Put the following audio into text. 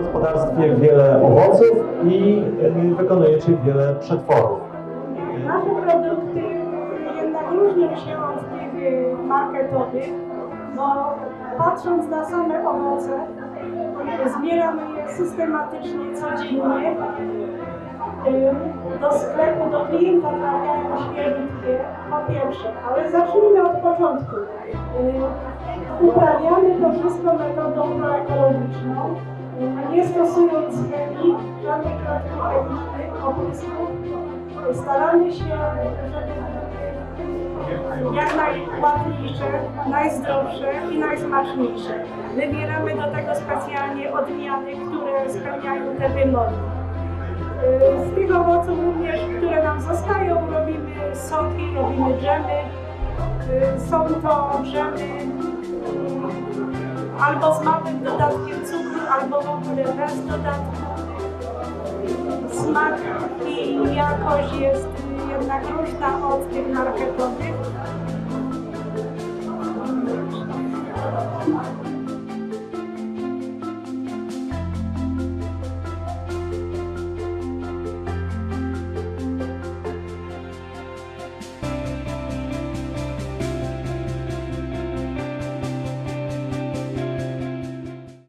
gospodarstwie wiele owoców i y, wykonujecie wiele przetworów. Nasze produkty jednak różnią się od tych y, marketowych, bo patrząc na same owoce, zbieramy je systematycznie, codziennie. Y, Do sklepu, do klienta trafiają świeżutkie, po pierwsze, ale zacznijmy od początku. Uprawiamy to wszystko metodą y, chemii, żadnych środków chemicznych, oprysków. Staramy się, żeby jak najładniejsze, najzdrowsze i najsmaczniejsze. Wybieramy do tego specjalnie odmiany, które spełniają te wymogi. Y, Z tych owoców również, które nam zostają, robimy soki, robimy dżemy. Y, Są to dżemy y, albo z małym dodatkiem cukru, albo w ogóle bez dodatku smak i jakość jest jednak różna od tych marketowych.